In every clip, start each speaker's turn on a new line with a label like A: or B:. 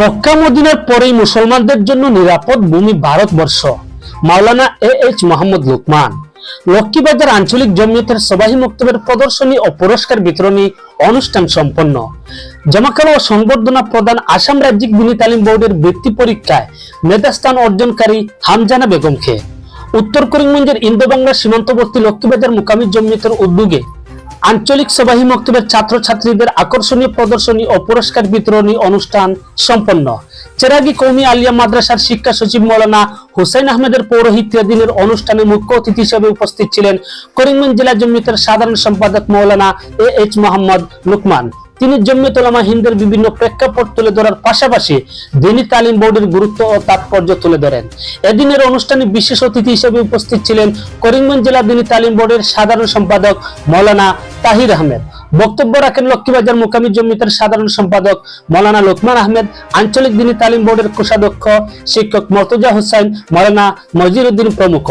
A: মক্কা মদিনার পরেই মুসলমানদের জন্য নিরাপদ ভূমি ভারতবর্ষ মাওলানা এ এইচ মোহাম্মদ লুকমান লক্ষ্মীবাজার আঞ্চলিক জমিয়তের সবাহী মক্তবের প্রদর্শনী ও পুরস্কার বিতরণী অনুষ্ঠান সম্পন্ন জমাকাল ও সংবর্ধনা প্রদান আসাম রাজ্যিক বিনি তালিম বোর্ডের বৃত্তি পরীক্ষায় মেধাস্থান অর্জনকারী হামজানা বেগমকে উত্তর করিমগঞ্জের ইন্দো বাংলা সীমান্তবর্তী লক্ষ্মীবাজার মোকামি জমিয়তের উদ্যোগে আঞ্চলিক সবাহী মক্তবের ছাত্রছাত্রীদের আকর্ষণীয় প্রদর্শনী ও পুরস্কার বিতরণী অনুষ্ঠান সম্পন্ন চেরাগি কৌমি আলিয়া মাদ্রাসার শিক্ষা সচিব মৌলানা হুসাইন আহমেদের পৌরোহিত্যা দিনের অনুষ্ঠানে মুখ্য অতিথি হিসেবে উপস্থিত ছিলেন করিমগঞ্জ জেলা জমিতের সাধারণ সম্পাদক মৌলানা এ এইচ মোহাম্মদ লুকমান তিনি তোলামা হিন্দের বিভিন্ন প্রেক্ষাপট তুলে ধরার পাশাপাশি দিনী তালিম বোর্ডের গুরুত্ব ও তাৎপর্য তুলে ধরেন এদিনের অনুষ্ঠানে বিশেষ অতিথি হিসেবে উপস্থিত ছিলেন করিমগঞ্জ জেলা দিনী তালিম বোর্ডের সাধারণ সম্পাদক মৌলানা তাহির আহমেদ বক্তব্য রাখেন লক্ষ্মীবাজার মোকামি জমিতার সাধারণ সম্পাদক মৌলানা লোকমান আহমেদ আঞ্চলিক দিনী তালিম বোর্ডের কোষাধ্যক্ষ শিক্ষক মর্তজা হোসেন মৌলানা নজির উদ্দিন প্রমুখ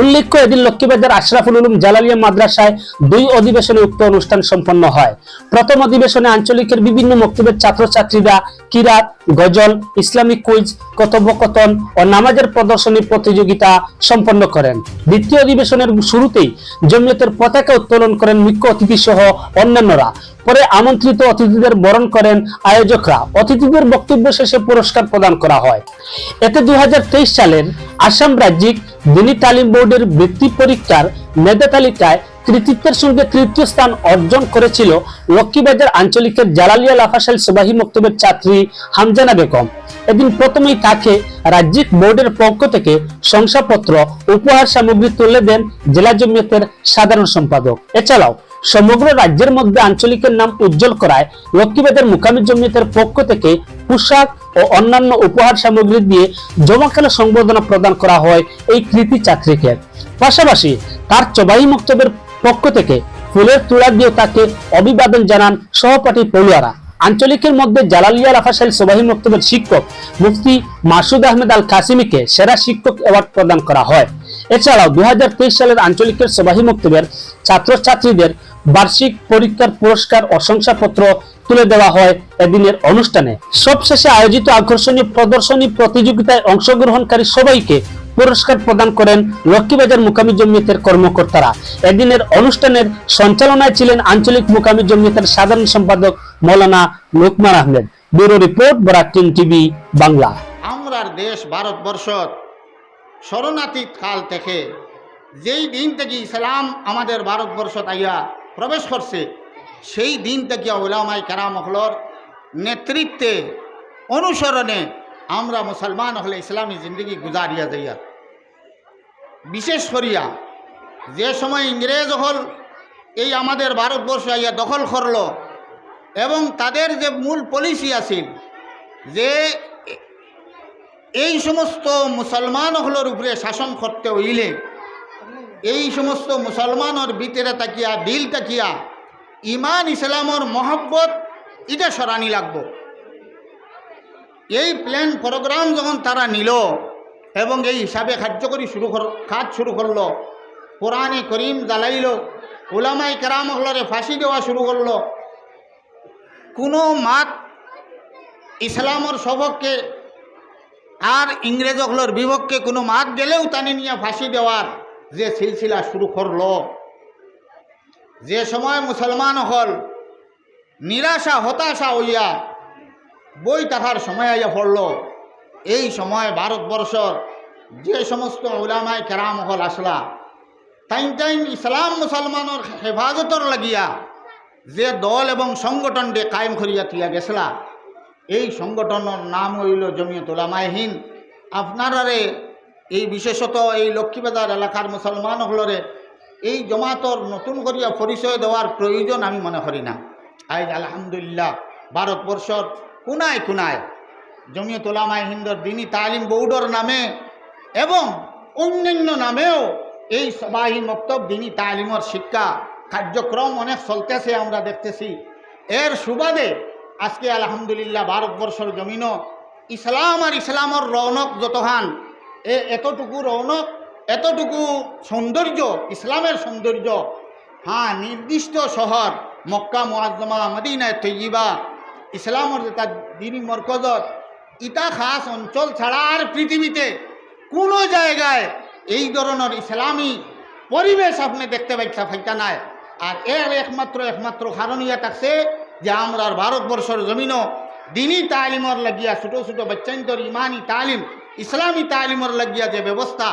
A: উল্লেখ্য এদিন লক্ষ্মীবাজার আশরাফুল উলুম জালালিয়া মাদ্রাসায় দুই অধিবেশনে উক্ত অনুষ্ঠান সম্পন্ন হয় প্রথম অধিবেশনে আঞ্চলিকের বিভিন্ন মক্তবের ছাত্রছাত্রীরা কিরাত গজল ইসলামিক কুইজ কথোপকথন ও নামাজের প্রদর্শনী প্রতিযোগিতা সম্পন্ন করেন দ্বিতীয় অধিবেশনের শুরুতেই জমিয়তের পতাকা উত্তোলন করেন মুখ্য অতিথি সহ অন্যান্যরা পরে আমন্ত্রিত অতিথিদের বরণ করেন আয়োজকরা অতিথিদের বক্তব্য শেষে পুরস্কার প্রদান করা হয় এতে দু সালের আসাম রাজ্যিক মিনি তালিম বোর্ডের বৃত্তি পরীক্ষার মেধা তালিকায় কৃতিত্বের সঙ্গে তৃতীয় স্থান অর্জন করেছিল লক্ষ্মীবাজার আঞ্চলিকের জালালিয়া লাফাশাল সেবাহী মক্তবের ছাত্রী হামজানা বেগম এদিন প্রথমেই তাকে রাজ্যিক বোর্ডের পক্ষ থেকে শংসাপত্র উপহার সামগ্রী তুলে দেন জেলা জমিয়তের সাধারণ সম্পাদক এছাড়াও সমগ্র রাজ্যের মধ্যে আঞ্চলিকের নাম উজ্জ্বল করায় লক্ষ্মীবাজার মুকামি জমিয়তের পক্ষ থেকে পোশাক ও অন্যান্য উপহার সামগ্রী দিয়ে জমাখানে সংবর্ধনা প্রদান করা হয় এই কৃতি চাকরিকে পাশাপাশি তার চবাই মক্তবের পক্ষ থেকে ফুলের তুলা দিয়ে তাকে অভিবাদন জানান সহপাঠী পড়ুয়ারা আঞ্চলিকের মধ্যে জালালিয়া রাফাশাল সোবাহি মক্তবের শিক্ষক মুফতি মাসুদ আহমেদ আল কাসিমিকে সেরা শিক্ষক অ্যাওয়ার্ড প্রদান করা হয় এছাড়াও দু সালের আঞ্চলিকের সোবাহি মক্তবের ছাত্রছাত্রীদের বার্ষিক পরীক্ষার পুরস্কার ও শংসাপত্র তুলে দেওয়া হয় এদিনের অনুষ্ঠানে সবশেষে আয়োজিত আকর্ষণীয় প্রদর্শনী প্রতিযোগিতায় অংশগ্রহণকারী সবাইকে পুরস্কার প্রদান করেন লক্ষ্মীবাজার মুকামি জমিয়তের কর্মকর্তারা এদিনের অনুষ্ঠানের সঞ্চালনায় ছিলেন আঞ্চলিক মুকামি জমিয়তের সাধারণ সম্পাদক মৌলানা লোকমান আহমেদ ব্যুরো রিপোর্ট বরাকিন টিভি বাংলা
B: আমরার দেশ ভারতবর্ষ শরণাতীত কাল থেকে যেই দিন থেকে ইসলাম আমাদের ভারতবর্ষ তাইয়া প্রবেশ করছে সেই দিন থেকে ওলামাই কেরামহলর নেতৃত্বে অনুসরণে আমরা মুসলমান হলে ইসলামী জিন্দগি গুজারিয়া যাইয়া বিশেষ করিয়া যে সময় ইংরেজ হল এই আমাদের ভারতবর্ষ আইয়া দখল করল এবং তাদের যে মূল পলিসি আছিল যে এই সমস্ত মুসলমান হলোর উপরে শাসন করতে হইলে এই সমস্ত মুসলমানের ভিতরে তাকিয়া দিল তাকিয়া ইমান ইসলামর মহব্বত এটা সরানি লাগবো এই প্ল্যান প্রোগ্রাম যখন তারা নিল এবং এই হিসাবে কার্যকরী শুরু কর কাজ শুরু করলো কোরআনে করিম জ্বালাইল ওলামাই কেরাম হলরে ফাঁসি দেওয়া শুরু করলো কোনো মাত ইসলামর সবককে আর ইংরেজ হলর বিভক্ষে কোনো মাত গেলেও তানি নিয়ে ফাঁসি দেওয়ার যে সিলসিলা শুরু করলো যে সময় মুসলমান হল নিরাশা হতাশা হইয়া বই তাহার সময় আইয়া পড়ল এই সময় ভারতবর্ষর যে সমস্ত ওলামায় কেরাম হল আসলা টাইম টাইম ইসলাম মুসলমানের হেফাজতর লাগিয়া যে দল এবং সংগঠন ডে কায়েম করিয়া তিয়া গেছিলা এই সংগঠনের নাম হইল জমিয়ত ওলামায়হীন আপনারারে এই বিশেষত এই লক্ষ্মীবাজার এলাকার মুসলমান হলরে এই জমাতর নতুন করিয়া পরিচয় দেওয়ার প্রয়োজন আমি মনে করি না আজ আলহামদুলিল্লাহ ভারতবর্ষর কোনায় কোনায় জমিয়তোলামায় হিন্দর দিনী তালিম বৌডর নামে এবং অন্যান্য নামেও এই সবাহী মক্তব দিনী তালিমর শিক্ষা কার্যক্রম অনেক চলতেছে আমরা দেখতেছি এর সুবাদে আজকে আলহামদুলিল্লাহ ভারতবর্ষর জমিনও ইসলাম আর ইসলামর রৌনক যতহান এ এতটুকু রৌনক এতটুকু সৌন্দর্য ইসলামের সৌন্দর্য হ্যাঁ নির্দিষ্ট শহর মক্কা মোয়াজ্জমা মদিনায় তৈবা ইসলামর তার দিনী মরকজত ইটা খাস অঞ্চল ছাড়া আর পৃথিবীতে কোনো জায়গায় এই ধরনের ইসলামী পরিবেশ আপনি দেখতে পাইতা ফাইতা নাই আর এর একমাত্র একমাত্র কারণ ইয়া থাকছে যে আমরা ভারতবর্ষের জমিনও দিনী তালিমর লাগিয়া ছোটো ছোটো বাচ্চান্তর ইমানি তালিম ইসলামী তালিমর লাগিয়া যে ব্যবস্থা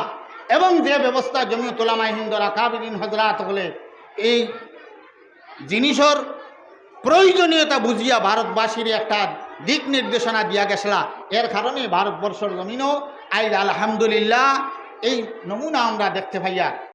B: এবং যে ব্যবস্থা জমিয়তুলামা হিন্দরা কাবিরিন হজরাত হলে এই জিনিসর প্রয়োজনীয়তা বুঝিয়া ভারতবাসীর একটা দিক নির্দেশনা দিয়া গেছিলা এর কারণে ভারতবর্ষর জমিনও আইল আলহামদুলিল্লাহ এই নমুনা আমরা দেখতে পাইয়া